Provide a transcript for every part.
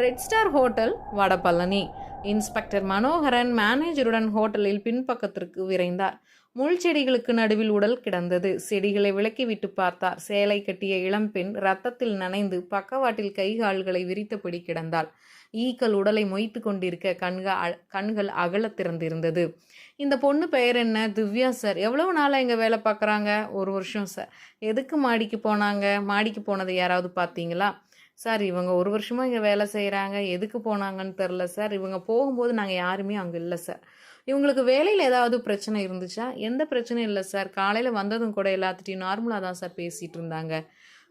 Red star hotel Vadapalani. Inspector Manoharan மேனேஜருடன் ஹோட்டலில் பின்பக்கத்திற்கு விரைந்தார். முள் செடிகளுக்கு நடுவில் உடல் கிடந்தது. செடிகளை விலக்கிவிட்டு பார்த்தார். சேலை கட்டிய இளம்பெண் ரத்தத்தில் நனைந்து பக்கவாட்டில் கை கால்களை விரித்தபடி கிடந்தாள். ஈக்கள் உடலை மொய்த்து கொண்டிருக்க கண்கள் கண்கள் அகல திறந்திருந்தது. இந்த பொண்ணு பெயர் என்ன? திவ்யா சார் எவ்வளவு நாளாக இங்கே வேலை பார்க்குறாங்க? ஒரு வருஷம் சார் எதுக்கு மாடிக்கு போனாங்க? மாடிக்கு போனதை யாராவது பார்த்தீங்களா? சார் இவங்க ஒரு வருஷமாக இங்கே வேலை செய்கிறாங்க எதுக்கு போனாங்கன்னு தெரில சார். இவங்க போகும்போது நாங்கள் யாருமே அங்கே இல்லை சார். இவங்களுக்கு வேலையில் ஏதாவது பிரச்சனை இருந்துச்சா? எந்த பிரச்சனையும் இல்லை சார். காலையில் வந்ததும் கூட எல்லாத்துட்டையும் நார்மலாக தான் சார் பேசிகிட்டு இருந்தாங்க.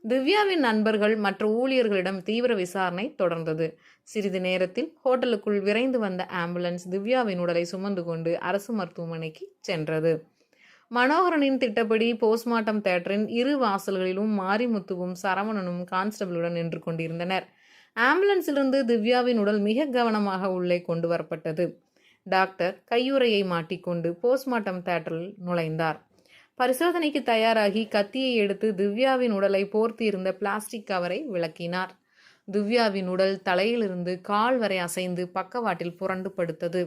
திவ்யாவின் நண்பர்கள் மற்ற ஊழியர்களிடம் தீவிர விசாரணை தொடர்ந்தது. சிறிது நேரத்தில் ஹோட்டலுக்குள் விரைந்து வந்த ஆம்புலன்ஸ் திவ்யாவின் உடலை சுமந்து கொண்டு அரசு மருத்துவமனைக்கு சென்றது. மனோகரனின் திட்டப்படி போஸ்ட்மார்ட்டம் தேட்டரின் இரு வாசல்களிலும் மாரிமுத்துவும் சரவணனும் கான்ஸ்டபிளுடன் நின்று கொண்டிருந்தனர். ஆம்புலன்ஸிலிருந்து திவ்யாவின் உடல் மிக கவனமாக உள்ளே கொண்டு வரப்பட்டது. டாக்டர் கையுறையை மாட்டிக்கொண்டு போஸ்ட்மார்ட்டம் தேட்டரில் நுழைந்தார். பரிசோதனைக்கு தயாராகி கத்தியை எடுத்து திவ்யாவின் உடலை போர்த்தியிருந்த பிளாஸ்டிக் கவரை விளக்கினார். திவ்யாவின் உடல் தலையிலிருந்து கால் வரை அசைந்து பக்கவாட்டில் புரண்டு படுத்தது.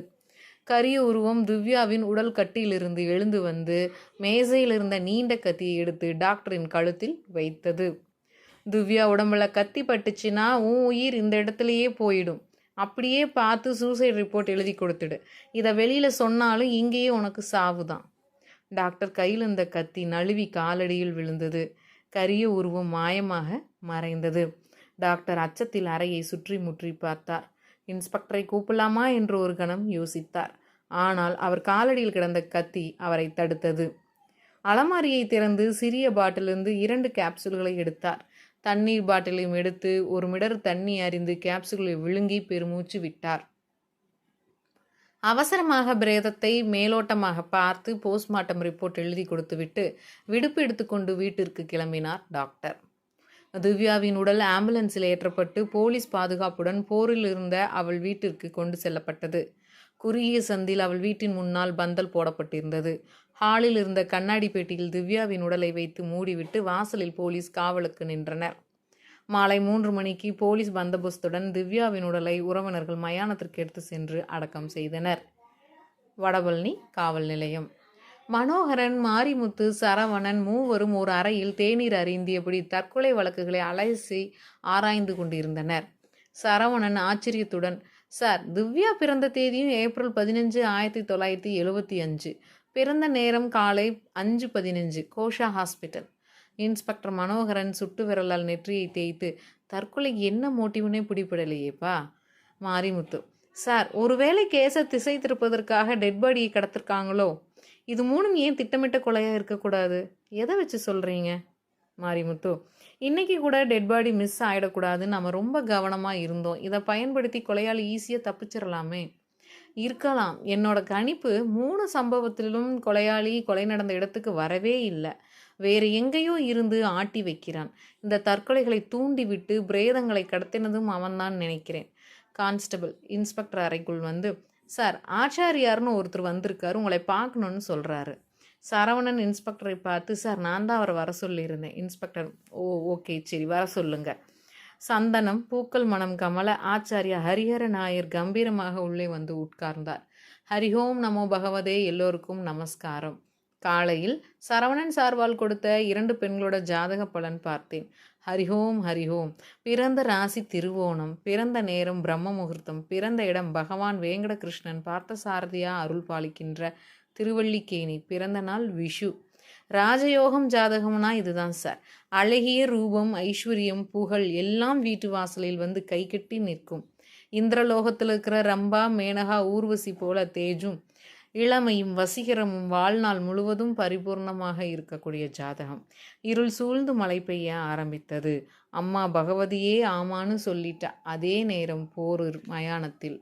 கரிய உருவம் திவ்யாவின் உடல் கட்டியிலிருந்து எழுந்து வந்து மேசையில் இருந்த நீண்ட கத்தியை எடுத்து டாக்டரின் கழுத்தில் வைத்தது. திவ்யா உடம்புல கத்தி பட்டுச்சுன்னா உன் உயிர் இந்த இடத்துலையே போயிடும். அப்படியே பார்த்து சூசைட் ரிப்போர்ட் எழுதி கொடுத்துடு. இதை வெளியில் சொன்னாலும் இங்கேயே உனக்கு சாவு தான் டாக்டர் கையில் இருந்த கத்தி நழுவி காலடியில் விழுந்தது. கரிய உருவம் மாயமாக மறைந்தது. டாக்டர் அச்சத்தில் அறையை சுற்றி முற்றி பார்த்தார். இன்ஸ்பெக்டரை கூப்பிடலாமா என்று ஒரு கணம் யோசித்தார். ஆனால் அவர் காலடியில் கிடந்த கத்தி அவரை தடுத்தது. அலமாரியை திறந்து சிறிய பாட்டிலிருந்து இரண்டு கேப்சூல்களை எடுத்தார். தண்ணீர் பாட்டிலையும் எடுத்து ஒரு மிடர் தண்ணி அறிந்து கேப்சூல்களை விழுங்கி பெருமூச்சு விட்டார். அவசரமாக பிரேதத்தை மேலோட்டமாக பார்த்து போஸ்ட்மார்ட்டம் ரிப்போர்ட் எழுதி கொடுத்துவிட்டு விடுப்பு எடுத்துக்கொண்டு வீட்டிற்கு கிளம்பினார் டாக்டர் திவ்யாவின் உடல் ஆம்புலன்ஸில் ஏற்றப்பட்டு போலீஸ் பாதுகாப்புடன் போரில் இருந்த அவள் வீட்டிற்கு கொண்டு செல்லப்பட்டது. குறுகிய சந்தில் அவள் வீட்டின் முன்னால் பந்தல் போடப்பட்டிருந்தது. ஹாலில் இருந்த கண்ணாடி பெட்டியில் திவ்யாவின் உடலை வைத்து மூடிவிட்டு வாசலில் போலீஸ் காவலுக்கு நின்றனர். மாலை மூன்று மணிக்கு போலீஸ் பந்தோபஸ்துடன் திவ்யாவின் உடலை உறவினர்கள் மயானத்திற்கு எடுத்து சென்று அடக்கம் செய்தனர். வடபழனி காவல் நிலையம். மனோகரன் மாரிமுத்து சரவணன் மூவரும் ஒரு அறையில் தேநீர் அறிந்தியபடி தற்கொலை வழக்குகளை அலசி ஆராய்ந்து கொண்டிருந்தனர். சரவணன் ஆச்சரியத்துடன் சார் திவ்யா பிறந்த தேதியும் ஏப்ரல் பதினஞ்சு ஆயிரத்தி தொள்ளாயிரத்தி எழுபத்தி அஞ்சு. பிறந்த நேரம் காலை அஞ்சு பதினஞ்சு. கோஷா ஹாஸ்பிட்டல் இன்ஸ்பெக்டர் மனோகரன் சுட்டு விரலால் நெற்றியை தேய்த்து தற்கொலைக்கு என்ன மோட்டிவ்னே பிடிபடலையேப்பா? மாரிமுத்து சார் ஒருவேளை கேஸை திசை திருப்பதற்காக டெட் பாடியை கடத்திருக்காங்களோ? இது மூணும் ஏன் திட்டமிட்ட கொலையாக இருக்கக்கூடாது? எதை வச்சு சொல்கிறீங்க மாரிமுத்து? இன்னைக்கு கூட டெட் பாடி மிஸ் ஆகிடக்கூடாதுன்னு நம்ம ரொம்ப கவனமாக இருந்தோம். இதை பயன்படுத்தி கொலையாளி ஈஸியாக தப்பிச்சிடலாமே இருக்கலாம். என்னோட கணிப்பு மூணு சம்பவத்திலும் கொலையாளி கொலை நடந்த இடத்துக்கு வரவே இல்லை. வேறு எங்கேயோ இருந்து ஆட்டி வைக்கிறான். இந்த தற்கொலைகளை தூண்டிவிட்டு பிரேதங்களை கடத்தினதும் அவன்தான் நினைக்கிறேன். கான்ஸ்டபிள் இன்ஸ்பெக்டர் அறைக்குள் வந்து சார் ஆச்சாரியார்னு ஒருத்தர் வந்திருக்காரு உங்களை பார்க்கணுன்னு சொல்கிறாரு சரவணன் இன்ஸ்பெக்டரை பார்த்து சார் நான் தான் அவரை வர சொல்லியிருந்தேன். இன்ஸ்பெக்டர் ஓ ஓகே சரி வர சொல்லுங்க. சந்தனம் பூக்கள் மனம் கமல ஆச்சாரியா ஹரிஹர நாயர் கம்பீரமாக உள்ளே வந்து உட்கார்ந்தார். ஹரிஹோம் நமோ பகவதே எல்லோருக்கும் நமஸ்காரம். காலையில் சரவணன் சார்வால் கொடுத்த இரண்டு பெண்களோட ஜாதக பலன் பார்த்தேன். ஹரிஹோம் ஹரிஹோம். பிறந்த ராசி திருவோணம் பிறந்த நேரம் பிரம்ம முகூர்த்தம் பிறந்த இடம் பகவான் வேங்கடகிருஷ்ணன் பார்த்த சாரதியா அருள் பாலிக்கின்ற திருவள்ளிக்கேணி பிறந்த நாள் விஷு. ராஜயோகம் ஜாதகம்னா இதுதான் சார். அழகிய ரூபம் ஐஸ்வர்யம் புகழ் எல்லாம் வீட்டு வாசலில் வந்து கை கட்டி நிற்கும். இந்திரலோகத்தில் இருக்கிற ரம்பா மேனகா ஊர்வசி போல தேஜும். இளமையும் வசீகரமும் வாழ்நாள் முழுவதும் பரிபூர்ணமாக இருக்கக்கூடிய ஜாதகம். இருள் சூழ்ந்து மழை பெய்ய ஆரம்பித்தது. அம்மா பகவதியே ஆமான்னு சொல்லிட்ட அதே நேரம் போர் மயானத்தில்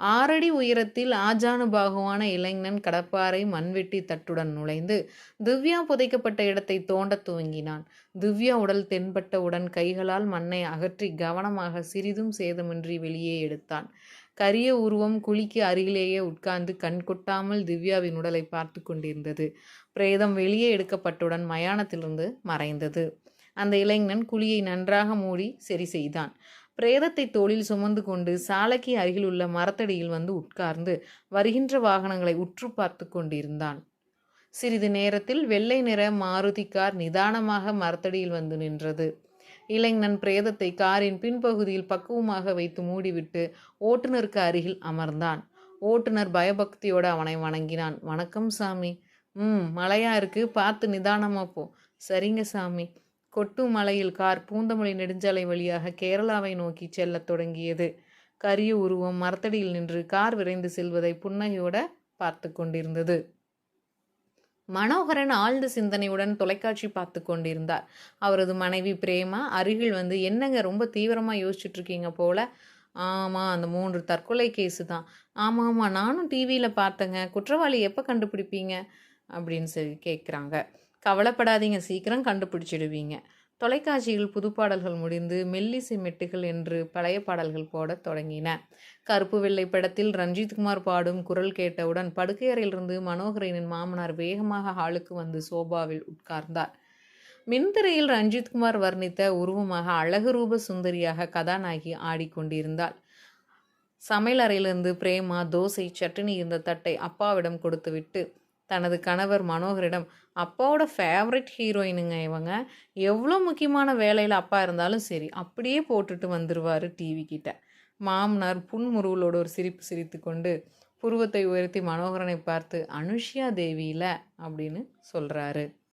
ஆறடி உயரத்தில் ஆஜானுபாகுவான இளைஞன் கடப்பாறை மண்வெட்டி தட்டுடன் நுழைந்து திவ்யா புதைக்கப்பட்ட இடத்தை தோண்டத் துவங்கினான். திவ்யா உடல் தென்பட்டவுடன் கைகளால் மண்ணை அகற்றி கவனமாக சிறிதும் சேதமின்றி வெளியே எடுத்தான். கரிய உருவம் குழிக்கு அருகிலேயே உட்கார்ந்து கண் கொட்டாமல் திவ்யாவின் உடலை பார்த்து கொண்டிருந்தது. பிரேதம் வெளியே எடுக்கப்பட்டுடன் மயானத்திலிருந்து மறைந்தது. அந்த இளைஞன் குழியை நன்றாக மூடி சரி செய்தான். பிரேதத்தை தோளில் சுமந்து கொண்டு சாலைக்கு அருகில் உள்ள மரத்தடியில் வந்து உட்கார்ந்து வருகின்ற வாகனங்களை உற்று பார்த்து கொண்டிருந்தான். சிறிது நேரத்தில் வெள்ளை நிற மாருதி கார் நிதானமாக மரத்தடியில் வந்து நின்றது. இளைஞன் பிரேதத்தை காரின் பின்பகுதியில் பக்குவமாக வைத்து மூடிவிட்டு ஓட்டுநருக்கு அருகில் அமர்ந்தான். ஓட்டுநர் பயபக்தியோடு அவனை வணங்கினான். வணக்கம் சாமி. ம் மழையா இருக்கு. பார்த்து நிதானமா போ. சரிங்க சாமி. கொட்டு மலையில் கார் பூந்தமலை நெடுஞ்சாலை வழியாக கேரளாவை நோக்கி செல்லத் தொடங்கியது. கரிய உருவம் மரத்தடியில் நின்று கார் விரைந்து செல்வதை புன்னகையோட பார்த்து கொண்டிருந்தது. மனோகரன் ஆழ்ந்த சிந்தனையுடன் தொலைக்காட்சி பார்த்து கொண்டிருந்தார். அவரது மனைவி பிரேமா அருகில் வந்து என்னங்க ரொம்ப தீவிரமாக யோசிச்சுட்டு இருக்கீங்க போல? ஆமாம் அந்த மூன்று தற்கொலை கேஸு தான். ஆமாம் ஆமாம் நானும் டிவியில் பார்த்தேங்க. குற்றவாளி எப்போ கண்டுபிடிப்பீங்க? அப்படின்னு சொல்லி கேட்குறாங்க கவலைப்படாதீங்க. சீக்கிரம் கண்டுபிடிச்சிடுவீங்க. தொலைக்காட்சியில் புதுப்பாடல்கள் முடிந்து மெல்லிசை மெட்டுகள் என்று பழைய பாடல்கள் போடத் தொடங்கின. கருப்பு வெள்ளை படத்தில் ரஞ்சித்குமார் பாடும் குரல் கேட்டவுடன் படுக்கையறையிலிருந்து மனோகரனின் மாமனார் வேகமாக ஹாலுக்கு வந்து சோபாவில் உட்கார்ந்தார். மின்திரையில் ரஞ்சித்குமார் வர்ணித்த உருவமாக அழகு ரூப சுந்தரியாக கதாநாயகி ஆடிக்கொண்டிருந்தாள். சமையல் அறையிலிருந்து பிரேமா தோசை சட்னி இருந்த தட்டை அப்பாவிடம் கொடுத்துவிட்டு தனது கணவர் மனோகரிடம் அப்பாவோட ஃபேவரட் ஹீரோயினுங்க இவங்க. எவ்வளோ முக்கியமான வேலையில் அப்பா இருந்தாலும் சரி அப்படியே போட்டுட்டு வந்துடுவார் டிவி கிட்ட. மாமனார் புன்முருவலோட ஒரு சிரிப்பு சிரித்து கொண்டு புருவத்தை உயர்த்தி மனோகரனை பார்த்து அனுஷ்யா தேவியில் அப்படின்னு சொல்கிறாரு